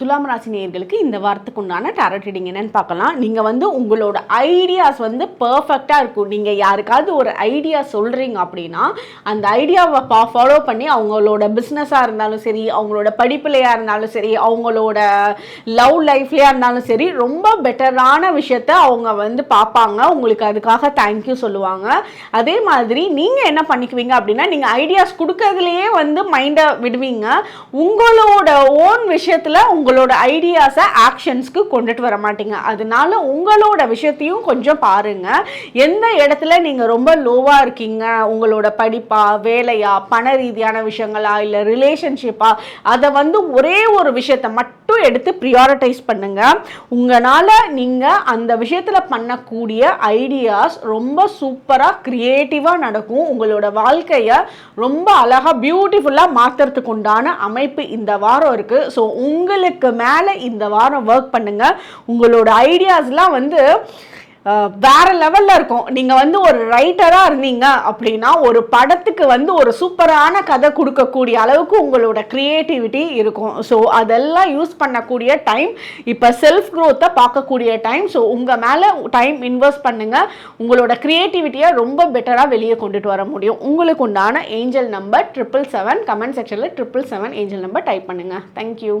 துலாம் ராசி நேயர்களுக்கு இந்த வாரத்துக்கு உண்டான டேரட் ரீடிங் என்னன்னு பார்க்கலாம். நீங்கள் வந்து உங்களோட ஐடியாஸ் வந்து பர்ஃபெக்டாக இருக்கும். நீங்கள் யாருக்காவது ஒரு ஐடியா சொல்கிறீங்க அப்படின்னா அந்த ஐடியாவை பா ஃபாலோ பண்ணி அவங்களோட பிஸ்னஸாக இருந்தாலும் சரி அவங்களோட படிப்புலையாக இருந்தாலும் சரி அவங்களோட லவ் லைஃப்லையாக இருந்தாலும் சரி ரொம்ப பெட்டரான விஷயத்த அவங்க வந்து பார்ப்பாங்க. உங்களுக்கு அதுக்காக தேங்க்யூ சொல்லுவாங்க. அதே மாதிரி நீங்கள் என்ன பண்ணிக்குவீங்க அப்படின்னா நீங்கள் ஐடியாஸ் கொடுக்கறதுலையே வந்து மைண்டை விடுவீங்க. உங்களோட ஓன் விஷயத்தில் உங்களோட ஐடியாஸை ஆக்ஷன்ஸ்க்கு கொண்டுட்டு வர மாட்டீங்க. அதனால உங்களோட விஷயத்தையும் கொஞ்சம் பாருங்க. எந்த இடத்துல நீங்கள் ரொம்ப லோவாக இருக்கீங்க? உங்களோட படிப்பா வேலையா பண ரீதியான விஷயங்களா இல்லை ரிலேஷன்ஷிப்பா அதை வந்து ஒரே ஒரு விஷயத்தை மட்டும் எடுத்து ப்ரியாரிட்டைஸ் பண்ணுங்க. உங்களால் நீங்கள் அந்த விஷயத்தில் பண்ணக்கூடிய ஐடியாஸ் ரொம்ப சூப்பராக க்ரியேட்டிவாக நடக்கும். உங்களோட வாழ்க்கையை ரொம்ப அழகாக பியூட்டிஃபுல்லாக மாற்றுறதுக்கு உண்டான அமைப்பு இந்த வாரம் இருக்குது ஸோ உங்களுக்கு மேலே இந்த வாரம் ஒர்க் பண்ணுங்கள் உங்களோட ஐடியாஸ்லாம் வந்து வேற லெவல்ல இருக்கும். நீங்க வந்து ஒரு ரைட்டரா இருந்தீங்க அப்படின்னா ஒரு படத்துக்கு வந்து ஒரு சூப்பரான கதை கொடுக்கக்கூடிய அளவுக்கு உங்களோட கிரியேட்டிவிட்டி இருக்கும். ஸோ அதெல்லாம் யூஸ் பண்ணக்கூடிய டைம் இப்போ செல்ஃப் க்ரோத்தை பார்க்கக்கூடிய டைம் ஸோ உங்க மேல டைம் இன்வெஸ்ட் பண்ணுங்க. உங்களோட கிரியேட்டிவிட்டியை ரொம்ப பெட்டராக வெளியே கொண்டுட்டு வர முடியும். உங்களுக்கு உண்டான angel number triple seven comment செக்ஷனில் triple seven angel number type பண்ணுங்க. Thank you